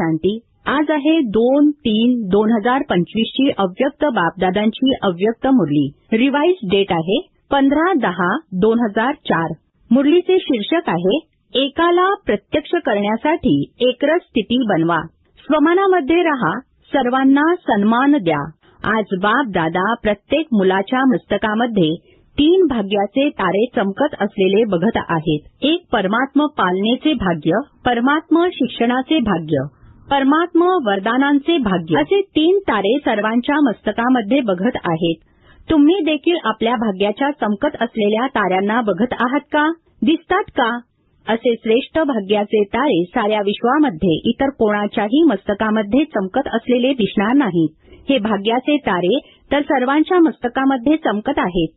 शांती. आज आहे दोन तीन दोन हजार पंचवीस ची अव्यक्त बापदादांची अव्यक्त मुरली. रिवाइज डेट आहे पंधरा दहा दोन हजार चार. मुरलीचे शीर्षक आहे एकाला प्रत्यक्ष करण्यासाठी एकरच स्थिती बनवा. स्वमानामध्ये रहा सर्वांना सन्मान द्या. आज बाप दादा प्रत्येक मुलाच्या मस्तकामध्ये तीन भाग्याचे तारे चमकत असलेले बघत आहेत. एक परमात्म पालनेचे भाग्य परमात्म शिक्षणाचे भाग्य. परमात्म वरदानांचे भाग्य. असे तीन तारे सर्वांच्या मस्तकामध्ये बघत आहेत. तुम्ही देखील आपल्या भाग्याच्या चमकत असलेल्या ताऱ्यांना बघत आहात का? दिसतात का? असे श्रेष्ठ भाग्याचे तारे साऱ्या विश्वामध्ये इतर कोणाच्याही मस्तकामध्ये चमकत असलेले दिसणार नाहीत हे भाग्याचे तारे तर सर्वांच्या मस्तकामध्ये चमकत आहेत.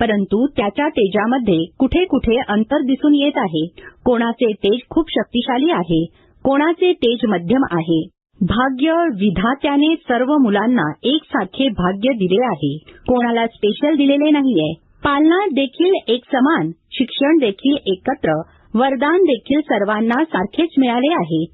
परंतु त्याच्या तेजामध्ये कुठे कुठे अंतर दिसून येत आहे. कोणाचे तेज खूप शक्तिशाली आहे. कोणाचे तेज मध्यम आहे? भाग्य विधात्याने सर्व मुलांना एकसारखे भाग्य दिले आहे. कोणाला स्पेशल दिलेले नाहीये. पालना देखील एक समान शिक्षण देखील एकत्र वरदान देखील सर्वांना सारखेच मिळाले आहे.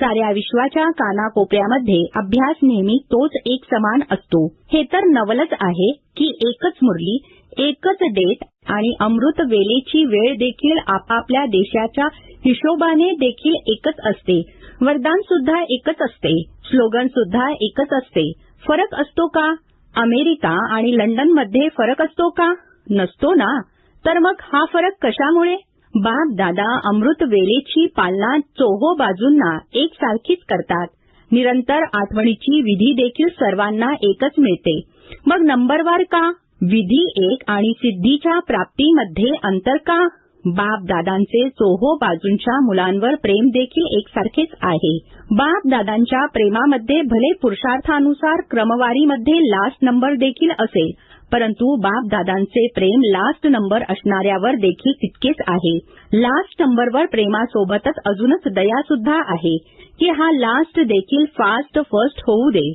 साऱ्या विश्वाच्या कानाकोपऱ्यामध्ये अभ्यास नेहमी तोच एक समान असतो. हे तर नवलच आहे की एकच मुरली एकच डेट आणि अमृत वेलेची वेळ देखील आपापल्या देशाच्या हिशोबाने देखील एकच असते. वरदान सुद्धा एकच असते. स्लोगन सुद्धा एकच असते. फरक असतो का? अमेरिका आणि लंडनमध्ये फरक असतो का? नसतो ना? तर मग हा फरक कशामुळे? बाप दादा अमृत वेलेची पालना चोहो बाजूंना एकसारखीच करतात. निरंतर आठवणीची विधी देखील सर्वांना एकच मिळते. मग नंबरवार का? विधी एक आणि सिद्धीच्या प्राप्तीमध्ये अंतर का? बाप दादांचे चोहो बाजूंच्या मुलांवर प्रेम देखील एकसारखेच आहे. बाप दादांच्या प्रेमामध्ये भले पुरुषार्थानुसार क्रमवारीमध्ये लास्ट नंबर देखील असेल परंतु बाप दादांचे प्रेम लास्ट नंबर असणाऱ्यावर देखील तितकेच आहे. लास्ट नंबरवर प्रेमासोबतच अजूनच दया सुद्धा आहे. की हा लास्ट देखील फास्ट फर्स्ट होऊ दे.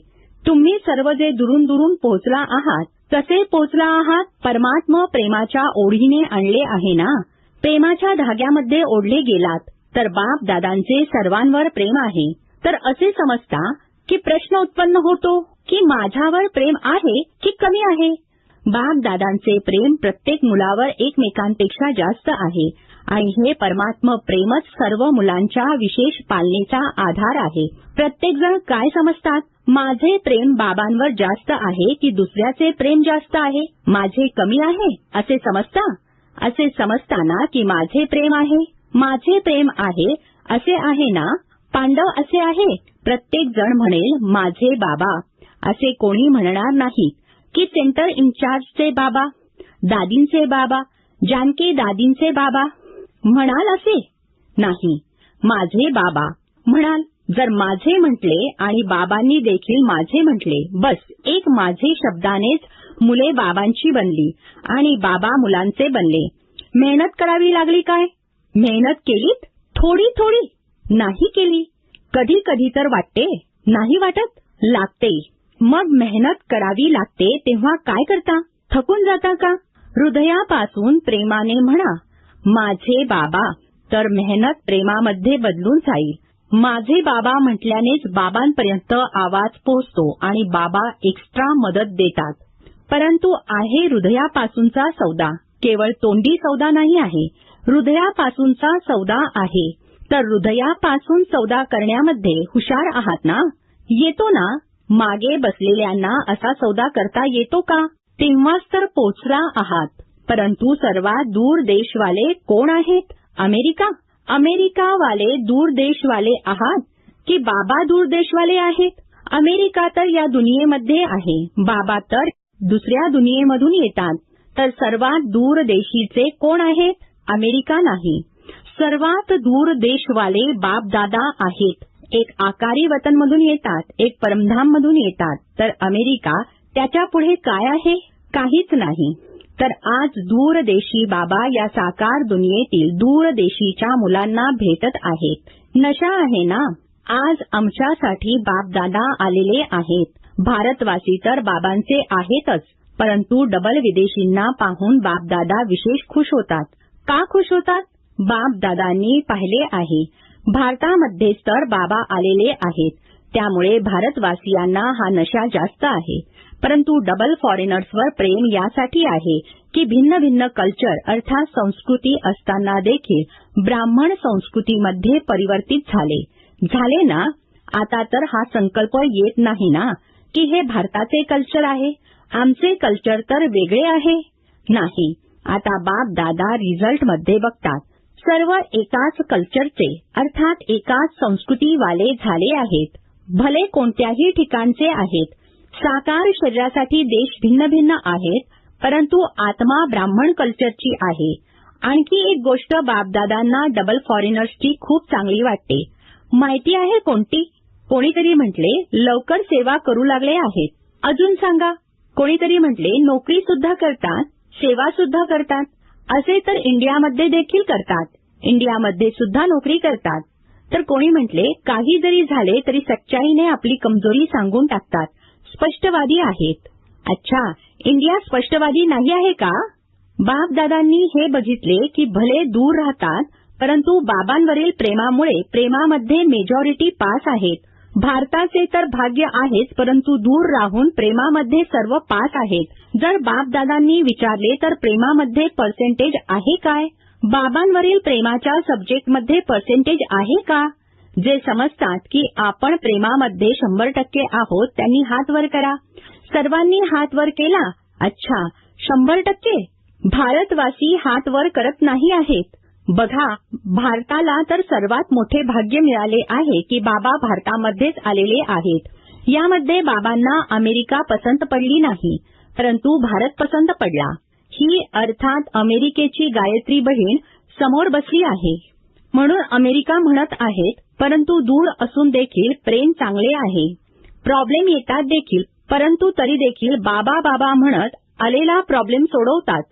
तुम्ही सर्व जे दुरून दुरून पोहोचला आहात कसे पोचला आहात परमात्म प्रेमाच्या ओढीने आणले आहे ना? प्रेमाच्या धाग्यामध्ये ओढले गेलात तर बाप दादांचे सर्वांवर प्रेम आहे. तर असे समजता की प्रश्न उत्पन्न होतो की माझ्यावर प्रेम आहे की कमी आहे? बाप दादांचे प्रेम प्रत्येक मुलावर एकमेकांपेक्षा जास्त आहे आणि हे परमात्म प्रेमच सर्व मुलांच्या विशेष पालनेचा आधार आहे. प्रत्येकजण काय समजतात? माझे प्रेम बाबांवर जास्त आहे की दुसऱ्याचे प्रेम जास्त आहे? माझे कमी आहे? असे समजता? असे समजताना की माझे प्रेम आहे? माझे प्रेम आहे असे आहे ना? पांडव असे आहे? प्रत्येक जण म्हणेल माझे बाबा. असे कोणी म्हणणार नाही. की सेंटर इन्चार्जचे बाबा? दादींचे बाबा? जानकी दादींचे बाबा? म्हणाल असे? नाही. माझे बाबा. म्हणाल जर माझे म्हटले आणि बाबांनी देखील माझे म्हटले बस एक माझे शब्दानेच मुले बाबांची बनली आणि बाबा मुलांचे बनले. मेहनत करावी लागली काय? मेहनत केलीत? थोडी थोडी. नाही केली. कधी कधी तर वाटते. नाही वाटत? लागते. मग मेहनत करावी लागते तेव्हा काय करता? थकून जाता का? हृदयापासून प्रेमाने म्हणा माझे बाबा. तर मेहनत प्रेमामध्ये बदलून जाईल. माझे बाबा म्हटल्यानेच बाबांपर्यंत आवाज पोहोचतो आणि बाबा एक्स्ट्रा मदत देतात. परंतु आहे हृदयापासूनचा सौदा. केवळ तोंडी सौदा नाही आहे हृदयापासूनचा सौदा आहे. तर हृदयापासून सौदा करण्यामध्ये हुशार आहात ना? येतो ना? मागे बसलेल्यांना असा सौदा करता येतो का? तेव्हाच तर पोचला आहात. परंतु सर्वात दूर देशवाले कोण आहेत? अमेरिका? अमेरिकावाले दूरदेशवाले आहात की बाबा दूर देशवाले आहेत? अमेरिका तर या दुनियेमध्ये आहे. बाबा तर दुसऱ्या दुनियेमधून येतात. तर सर्वात दूर देशीचे कोण आहेत? अमेरिका नाही. सर्वात दूर देशवाले बापदादा आहेत. एक आकारी वतनमधून येतात एक परमधाममधून येतात. तर अमेरिका त्याच्या पुढे काय आहे? काहीच नाही. तर आज दूरदेशी बाबा या साकार दुनियेतील दूरदेशीच्या मुलांना भेटत आहेत. नशा आहे ना? आज आमच्यासाठी बापदादा आलेले आहेत. भारतवासी तर बाबांचे आहेतच परंतु डबल विदेशींना पाहून बापदादा विशेष खुश होतात. का खुश होतात? बापदादांनी पाहिले आहे. भारतामध्येच तर बाबा आलेले आहेत. त्यामुळे भारतवासियांना हा नशा जास्त आहे. परंतु डबल फॉरेनर्सवर प्रेम यासाठी आहे की भिन्न भिन्न कल्चर अर्थात संस्कृती असताना देखील ब्राह्मण संस्कृतीमध्ये परिवर्तित झाले. झाले ना? आता तर हा संकल्प येत नाही ना? की हे भारताचे कल्चर आहे? आमचे कल्चर तर वेगळे आहे. नाही. आता बाप दादा रिझल्टमध्ये बघतात. सर्व एकाच कल्चरचे अर्थात एकाच संस्कृतीवाले झाले आहेत. भले कोणत्याही ठिकाणचे आहेत साकार शरीरासाठी देश भिन्न भिन्न आहेत परंतु आत्मा ब्राह्मण कल्चरची आहे. आणखी एक गोष्ट बापदादांना डबल फॉरेनर्सची खूप चांगली वाटते. माहिती आहे कोणती? कोणीतरी म्हटले लवकर सेवा करू लागले आहेत. अजून सांगा कोणीतरी म्हटले नोकरी सुद्धा करतात सेवा सुद्धा करतात. असे तर इंडियामध्ये देखील करतात. इंडियामध्ये सुद्धा नोकरी करतात. तर कोणी म्हटले काही जरी झाले तरी सच्चाईने आपली कमजोरी सांगून टाकतात. स्पष्टवादी आहेत. अच्छा इंडिया स्पष्टवादी नाही आहे का? बापदादांनी हे बघितले की भले दूर राहतात परंतु बाबांवरील प्रेमामुळे प्रेमामध्ये मेजॉरिटी पास आहेत. भारताचे तर भाग्य आहेच परंतु दूर राहून प्रेमामध्ये सर्व पास आहेत. जर बापदादांनी विचारले तर प्रेमामध्ये पर्सेंटेज आहे काय? बाबांवरील प्रेमाच्या सब्जेक्टमध्ये पर्सेंटेज आहे का? जे समजतात की आपण प्रेमामध्ये शंभर टक्के आहोत त्यांनी हात वर करा. सर्वांनी हात वर केला? अच्छा शंभर टक्के? भारतवासी हात वर करत नाही आहेत. बघा भारताला तर सर्वात मोठे भाग्य मिळाले आहे की बाबा भारतामध्येच आलेले आहेत. यामध्ये बाबांना अमेरिका पसंत पडली नाही परंतु भारत पसंत पडला. ही अर्थात अमेरिकेची गायत्री बहीण समोर बसली आहे. म्हणून अमेरिका म्हणत आहेत परंतु दूर असून देखील प्रेम चांगले आहे. प्रॉब्लेम येतात देखील परंतु तरी देखील बाबा बाबा म्हणत आलेला प्रॉब्लेम सोडवतात.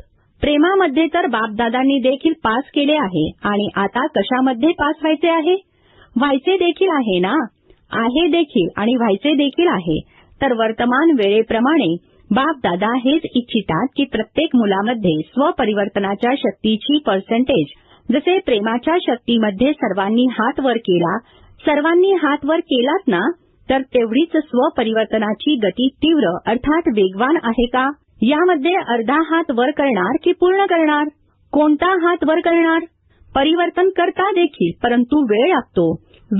प्रेमामध्ये तर बापदादांनी देखील पास केले आहे आणि आता कशामध्ये पास व्हायचे आहे? व्हायचे देखील आहे ना? आहे देखील आणि व्हायचे देखील आहे. तर वर्तमान वेळेप्रमाणे बापदादा हेच इच्छितात की प्रत्येक मुलामध्ये स्वपरिवर्तनाच्या शक्तीची पर्सेंटेज जसे प्रेमाच्या शक्तीमध्ये सर्वांनी हात वर केला सर्वांनी हात वर केलात ना तर तेवढीच स्वपरिवर्तनाची गती तीव्र अर्थात वेगवान आहे का? यामध्ये अर्धा हात वर करणार की पूर्ण करणार? कोणता हात वर करणार? परिवर्तन करता देखील परंतु वेळ लागतो.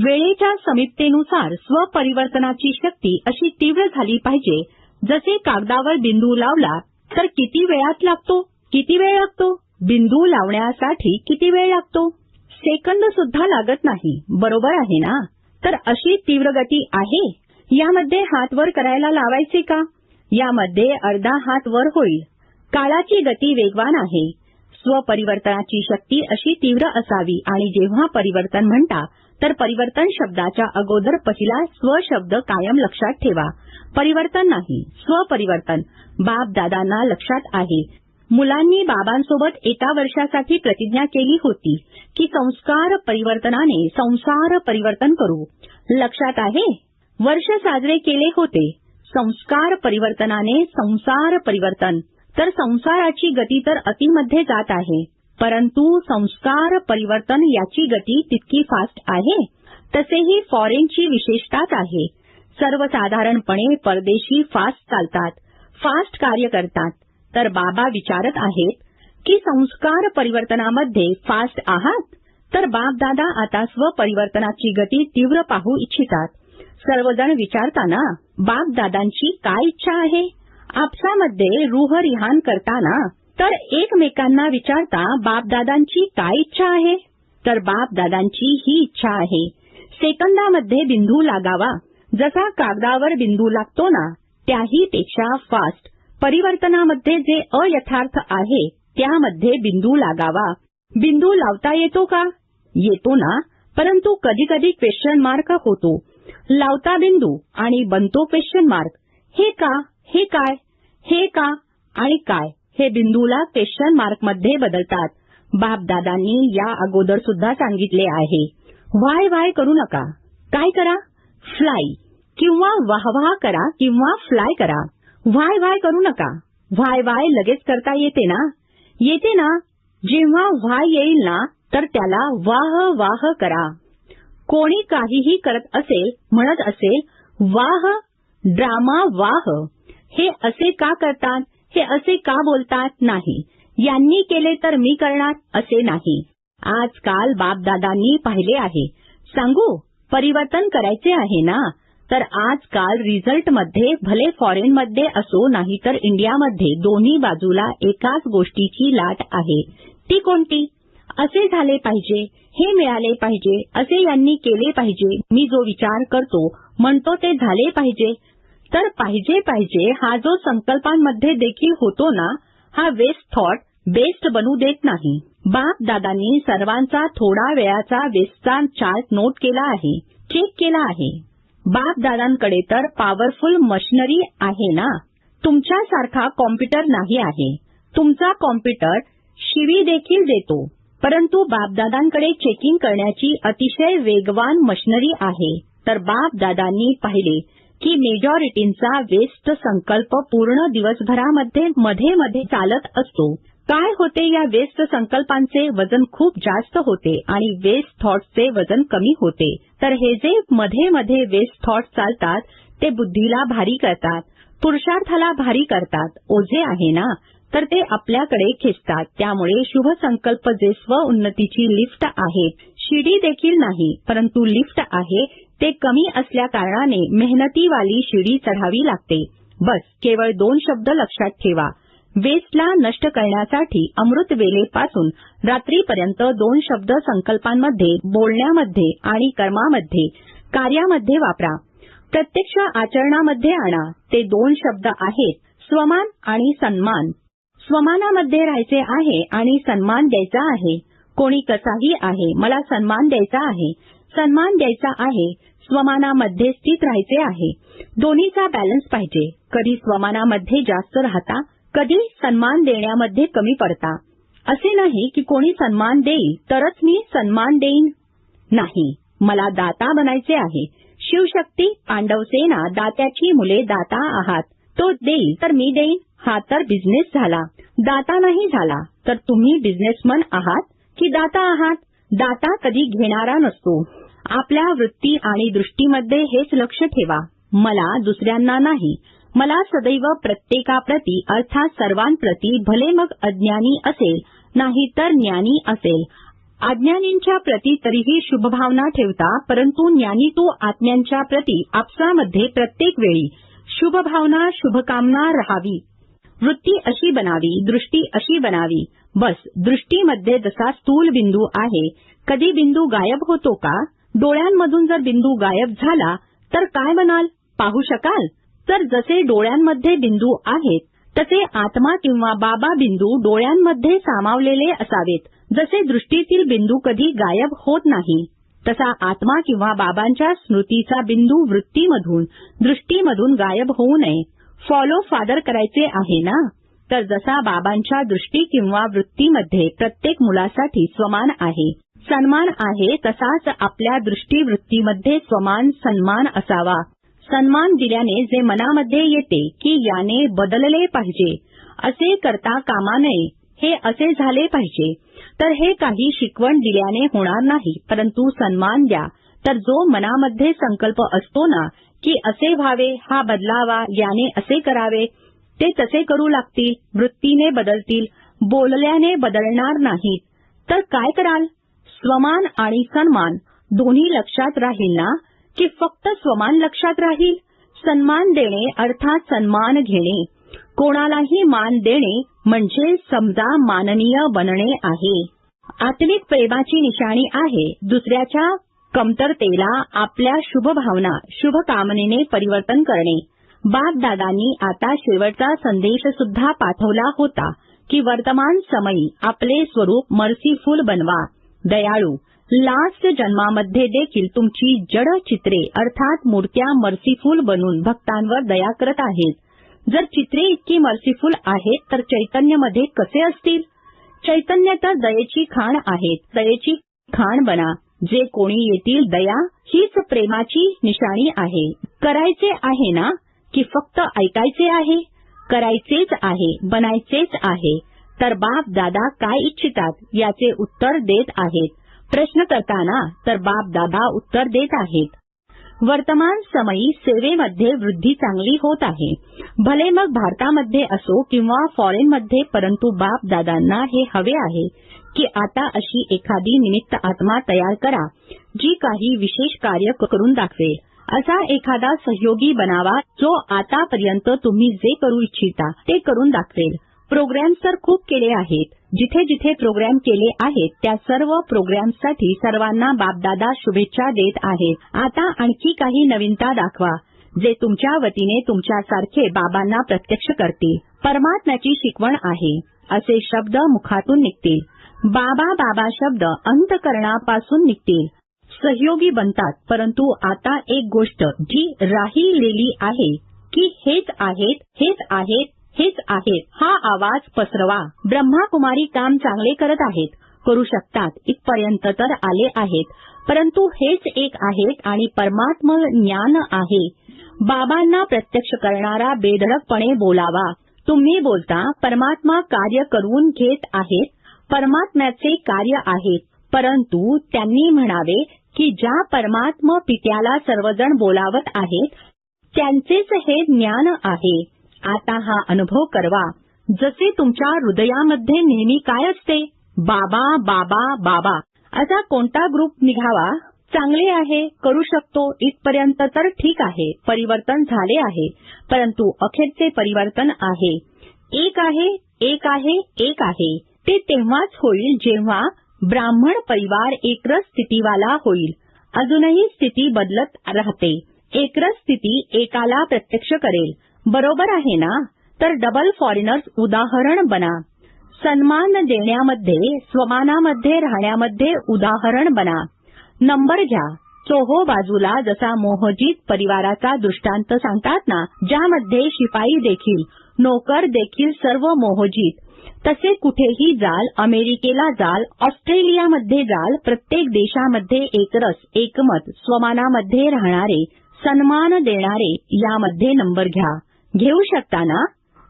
वेळेच्या समीपतेनुसार स्वपरिवर्तनाची शक्ती अशी तीव्र झाली पाहिजे. जसे कागदावर बिंदू लावला तर किती वेळात लागतो? किती वेळ लागतो? बिंदू लावण्यासाठी किती वेळ लागतो? सेकंद सुद्धा लागत नाही. बरोबर आहे ना? तर अशी तीव्र गती आहे? यामध्ये हात वर करायला लावायचे का? यामध्ये अर्धा हात वर होईल. काळाची गती वेगवान आहे. स्वपरिवर्तनाची शक्ती अशी तीव्र असावी आणि जेव्हा परिवर्तन म्हणता तर परिवर्तन शब्दाच्या अगोदर पहिला स्व शब्द कायम लक्षात ठेवा. परिवर्तन नाही स्वपरिवर्तन. बाप दादांना लक्षात आहे. मुलांनी बाबांसोबत एका वर्षासाठी प्रतिज्ञा केली होती की संस्कार परिवर्तनाने संसार परिवर्तन करू. लक्षात आहे? वर्ष साजरे केले होते. संस्कार परिवर्तनाने संसार परिवर्तन. तर संसाराची गती तर अतिमध्ये जात आहे. परंतु संस्कार परिवर्तन याची गती तितकी फास्ट आहे? तसेही फॉरेनची विशेषताच आहे. सर्वसाधारणपणे परदेशी फास्ट चालतात. फास्ट कार्य करतात. तर बाबा विचारत आहेत की संस्कार परिवर्तनामध्ये फास्ट आहात? तर बापदादा आता स्वपरिवर्तनाची गती तीव्र पाहू इच्छितात. सर्वजण विचारताना बापदादांची काय इच्छा आहे? आपसामध्ये रूह रिहान करताना तर एकमेकांना विचारता बापदादांची काय इच्छा आहे? तर बापदादांची ही इच्छा आहे सेकंदामध्ये बिंदू लागावा. जसा कागदावर बिंदू लागतो ना त्याही पेक्षा फास्ट परिवर्तनामध्ये जे अयथार्थ आहे त्यामध्ये बिंदू लागावा. बिंदू लावता येतो का? येतो ना परंतु कधी कधी क्वेश्चन मार्क होतो. लावता बिंदू आणि बनतो क्वेश्चन मार्क हे का? हे काय? हे का? आणि काय? हे बिंदूला क्वेश्चन मार्कमध्ये बदलतात. बापदादांनी या अगोदर सुद्धा सांगितले आहे. वाय वाय करू नका. काय करा? फ्लाय किंवा वाह वाह करा किंवा फ्लाय करा. व्हाय व्हाय करू नका. व्हाय वाय लगेच करता येते ना? येते ना? जेव्हा व्हाय येईल ना तर त्याला वाह वाह करा. कोणी काहीही करत असेल म्हणत असेल वाह ड्रामा वाह. हे असे का करतात? हे असे का बोलतात? नाही. यांनी केले तर मी करणार असे नाही. आजकाल बापदादांनी पाहिले आहे. सांगू परिवर्तन करायचे आहे ना? तर आजकाल रिझल्टमध्ये भले फॉरेनमध्ये असो नाही तर इंडियामध्ये दोन्ही बाजूला एकाच गोष्टीची लाट आहे. ती कोणती? असे झाले पाहिजे हे मिळाले पाहिजे असे यांनी केले पाहिजे मी जो विचार करतो म्हणतो ते झाले पाहिजे. तर पाहिजे पाहिजे हा जो संकल्पांमध्ये देखील होतो ना हा वेस्ट थॉट बेस्ट बनू देत नाही. बाप दादांनी सर्वांचा थोडा वेळाचा वेस्टचा चार्ट नोट केला आहे. चेक केला आहे. बापदादांकडे तर पॉवरफुल मशिनरी आहे ना? तुमच्यासारखा कॉम्प्युटर नाही आहे. तुमचा कॉम्प्युटर शिवी देखील देतो. परंतु बापदादांकडे चेकिंग करण्याची अतिशय वेगवान मशिनरी आहे. तर बापदादांनी पाहिले की मेजॉरिटींचा वेस्ट संकल्प पूर्ण दिवसभरामध्ये मध्ये मध्ये चालत असतो. काय होते या वेस्ट संकल्पांचे वजन खूप जास्त होते आणि वेस्ट थॉट्सचे वजन कमी होते. तर हे जे मध्ये मध्ये वेस्ट थॉट्स चालतात ते बुद्धीला भारी करतात पुरुषार्थाला भारी करतात. ओझे आहे ना? तर ते आपल्याकडे खेचतात. त्यामुळे शुभ संकल्प जे स्व उन्नतीची लिफ्ट आहे शिडी देखील नाही परंतु लिफ्ट आहे ते कमी असल्या कारणाने मेहनतीवाली शिडी चढावी लागते. बस केवळ दोन शब्द लक्षात ठेवा. वेस्टला नष्ट करण्यासाठी अमृत वेलेपासून रात्रीपर्यंत दोन शब्द संकल्पांमध्ये बोलण्यामध्ये आणि कर्मामध्ये कार्यामध्ये वापरा. प्रत्यक्ष आचरणामध्ये आणा. ते दोन शब्द आहेत स्वमान आणि सन्मान. स्वमानामध्ये राहायचे आहे आणि सन्मान द्यायचा आहे. कोणी कसाही आहे मला सन्मान द्यायचा आहे. सन्मान द्यायचा आहे स्वमानामध्ये स्थित राहायचे आहे. दोन्हीचा बॅलन्स पाहिजे. कधी स्वमानामध्ये जास्त राहता कधी सन्मान देण्यामध्ये कमी पडता. असे नाही की कोणी सन्मान देईल तरच मी सन्मान देईन. नाही मला दाता बनायचे आहे. शिवशक्ती पांडवसेना दात्याची मुले दाता आहात. तो देईल तर मी देईन. हा तर बिझनेस झाला. दाता नाही झाला तर तुम्ही बिझनेसमन आहात की दाता आहात? दाता कधी घेणारा नसतो. आपल्या वृत्ती आणि दृष्टीमध्ये हेच लक्ष ठेवा. मला दुसऱ्यांना नाही. मला सदैव प्रत्येकाप्रती अर्थात सर्वांप्रती भले मग अज्ञानी असेल नाही तर ज्ञानी असेल. अज्ञानींच्या प्रती तरीही शुभभावना ठेवता परंतु ज्ञानी तो आत्म्यांच्या प्रती आपसामध्ये प्रत्येक वेळी शुभभावना शुभकामना राहावी. वृत्ती अशी बनावी दृष्टी अशी बनावी. बस दृष्टीमध्ये जसा स्थूल बिंदू आहे कधी बिंदू गायब होतो का? डोळ्यांमधून जर बिंदू गायब झाला तर काय म्हणाल? पाहू शकाल? तर जसे डोळ्यांमध्ये बिंदू आहेत तसे आत्मा किंवा बाबा बिंदू डोळ्यांमध्ये सामावलेले असावेत. जसे दृष्टीतील बिंदू कधी गायब होत नाही तसा आत्मा किंवा बाबांच्या स्मृतीचा बिंदू वृत्तीमधून दृष्टीमधून गायब होऊ नये. फॉलो फादर करायचे आहे ना? तर जसा बाबांच्या दृष्टी किंवा वृत्तीमध्ये प्रत्येक मुलासाठी स्वमान आहे सन्मान आहे तसाच आपल्या दृष्टीवृत्तीमध्ये स्वमान सन्मान असावा. सन्मान दिल्याने जे मनामध्ये येते की याने बदलले पाहिजे असे करता कामा नये हे असे झाले पाहिजे. तर हे काही शिकवण दिल्याने होणार नाही परंतु सन्मान द्या. तर जो मनामध्ये संकल्प असतो ना की असे व्हावे हा बदलावा याने असे करावे ते तसे करू लागतील वृत्तीने बदलतील बोलल्याने बदलणार नाहीत. तर काय कराल? स्वमान आणि सन्मान दोन्ही लक्षात राहील ना? की फक्त स्वमान लक्षात राहील? सन्मान देणे अर्थात सन्मान घेणे. कोणालाही मान देणे म्हणजे समजा माननीय बनणे आहे. आत्मिक प्रेमाची निशाणी आहे. दुसऱ्याच्या कमतरतेला आपल्या शुभ भावना शुभ कामनेने परिवर्तन करणे. बापदादांनी आता शेवटचा संदेश सुद्धा पाठवला होता की वर्तमान समयी आपले स्वरूप मर्सीफुल बनवा. दयाळू. लास्ट जन्मामध्ये देखील तुमची जड चित्रे अर्थात मूर्त्या मर्सीफुल बनून भक्तांवर दया करत आहेत. जर चित्रे इतकी मर्सीफुल आहेत तर चैतन्यमध्ये कसे असतील? चैतन्य तर दयेची खाण आहेत. दयेची खाण बना. जे कोणी येतील दया हीच प्रेमाची निशाणी आहे. करायचे आहे ना? की फक्त ऐकायचे आहे? करायचेच आहे बनायचेच आहे. तर बाप दादा काय इच्छितात याचे उत्तर देत आहेत. प्रश्न करताना तर बाप दादा उत्तर देत आहेत. वर्तमान समयी सेवेमध्ये वृद्धी चांगली होत आहे. भले मग भारतामध्ये असो किंवा फॉरेनमध्ये परंतु बाप दादांना हे हवे आहे की आता अशी एखादी निमित्त आत्मा तयार करा जी काही विशेष कार्य करून दाखवेल. असा एखादा सहयोगी बनावा जो आतापर्यंत तुम्ही जे करू इच्छिता ते करून दाखवेल. प्रोग्रॅम्स तर खूप केले आहेत. जिथे जिथे प्रोग्रॅम केले आहेत त्या सर्व प्रोग्रॅम्ससाठी सर्वांना बापदादा शुभेच्छा देत आहेत. आता आणखी काही नवीनता दाखवा जे तुमच्या वतीने तुमच्यासारखे बाबांना प्रत्यक्ष करतील परमात्म्याची शिकवण आहे असे शब्द मुखातून निघतील. बाबा बाबा शब्द अंतकरणापासून निघतील. सहयोगी बनतात परंतु आता एक गोष्ट जी राहिलेली आहे की हेच आहेत हेच आहेत हेच आहेत. हा आवाज पसरवा. ब्रह्माकुमारी काम चांगले करत आहेत. करू शकतात. इथपर्यंत तर आले आहेत. परंतु हेच एक आहेत आणि परमात्म ज्ञान आहे. बाबांना प्रत्यक्ष करणारा बेधडकपणे बोलावा. तुम्ही बोलता परमात्मा कार्य करून घेत आहेत. परमात्म्याचे कार्य आहेत. परंतु त्यांनी म्हणावे की ज्या परमात्म पित्याला सर्वजण बोलावत आहेत त्यांचेच हे ज्ञान आहे. आता हा अनुभव करवा. जसे तुमच्या हृदयामध्ये नेहमी काय असते? बाबा बाबा बाबा. असा कोणता ग्रुप निघावा? चांगले आहे करू शकतो इथपर्यंत तर ठीक आहे परिवर्तन झाले आहे. परंतु अखेरचे परिवर्तन आहे. एक आहे एक आहे एक आहे. ते तेव्हाच होईल जेव्हा ब्राह्मण परिवार एकरस स्थितीवाला होईल. अजूनही स्थिती बदलत राहते. एकरस स्थिती एकाला प्रत्यक्ष करेल. बरोबर आहे ना? तर डबल फॉरेनर्स उदाहरण बना. सन्मान देण्यामध्ये स्वमानामध्ये राहण्यामध्ये उदाहरण बना. नंबर घ्या. चोहो बाजूला जसा मोहजीत परिवाराचा दृष्टांत सांगतात ना ज्यामध्ये शिपाई देखील नोकर देखील सर्व मोहजीत. तसे कुठेही जाल अमेरिकेला जाल ऑस्ट्रेलियामध्ये जाल प्रत्येक देशामध्ये एकरस एकमत स्वमानामध्ये राहणारे सन्मान देणारे यामध्ये नंबर घ्या. घेऊ शकता ना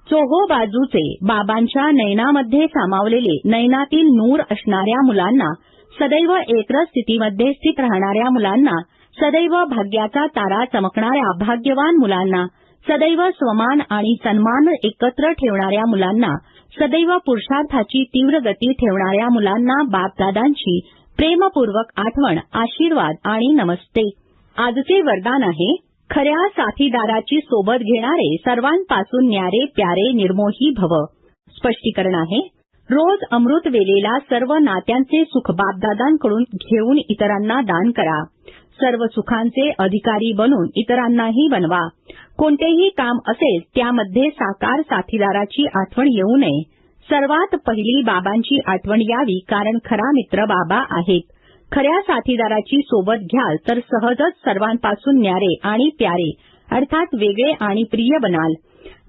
चोहो बाजूचे बाबांच्या नयनामध्ये सामावलेले नयनातील नूर असणाऱ्या मुलांना सदैव एकरस स्थितीमध्ये स्थित राहणाऱ्या मुलांना सदैव भाग्याचा तारा चमकणाऱ्या भाग्यवान मुलांना सदैव स्वमान आणि सन्मान एकत्र ठेवणाऱ्या मुलांना सदैव पुरुषार्थाची तीव्र गती ठेवणाऱ्या मुलांना बापदादांची प्रेमपूर्वक आठवण आशीर्वाद आणि नमस्ते. आजचे वरदान आहे खऱ्या साथीदाराची सोबत घेणारे सर्वांपासून न्यारे प्यारे निर्मोही भव. स्पष्टीकरण आहे. रोज अमृत वेलेला सर्व नात्यांचे सुख बापदादांकडून घेऊन इतरांना दान करा. सर्व सुखांचे अधिकारी बनून इतरांनाही बनवा. कोणतेही काम असेल त्यामध्ये साकार साथीदाराची आठवण येऊ नये. सर्वात पहिली बाबांची आठवण यावी कारण खरा मित्र बाबा आहेत. खऱ्या साथीदाराची सोबत घ्याल तर सहजच सर्वांपासून न्यारे आणि प्यारे अर्थात वेगळे आणि प्रिय बनाल.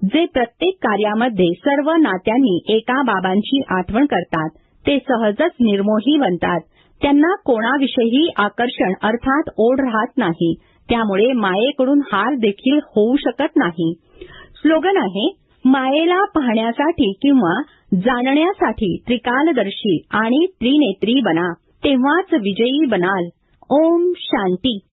जे प्रत्येक कार्यामध्ये सर्व नात्यांनी एका बाबांची आठवण करतात ते सहजच निर्मोही बनतात. त्यांना कोणाविषयी आकर्षण अर्थात ओढ राहत नाही त्यामुळे मायेकडून हार देखील होऊ शकत नाही. स्लोगन आहे मायेला पाहण्यासाठी किंवा जाणण्यासाठी त्रिकालदर्शी आणि त्रिनेत्री बना. तेव्हाच विजयी बनाल. ओम शांती.